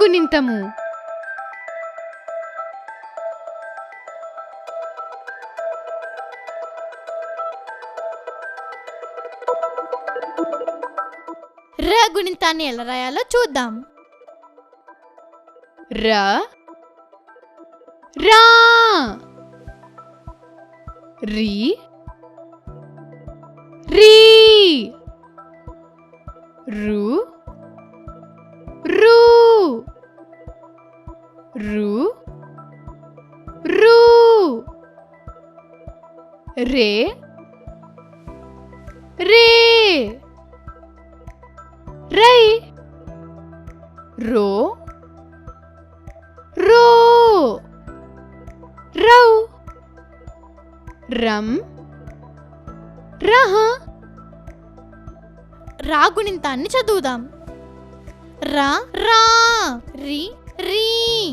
గుణింతము ర గుణింతాన్ని ఎలా రాయాలో చూద్దాం. రా. రా. రి. రీ. రు. రు. రు రు. రే రే. రై రో రో. రౌ రం రహ. రా గుణింతాన్ని చదువుదాం. రా రా. రి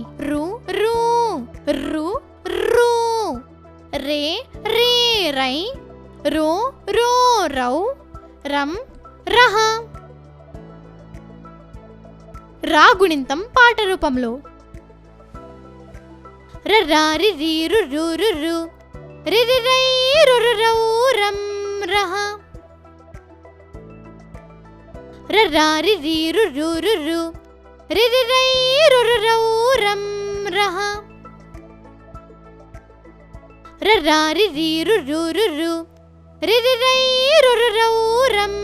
రు రు రు రు. రే రే రై రో రో రౌ రం రహ. రా గుణింతం పాట రూపంలో. ర రా రి రి రు రు రు రు. రి రి రై రు రు రౌ రం రహ. ర రా రి రి రు రు రు రు. రి రం రహ ర రా రి రి రు రు. రి రి రై రు రు రౌ రం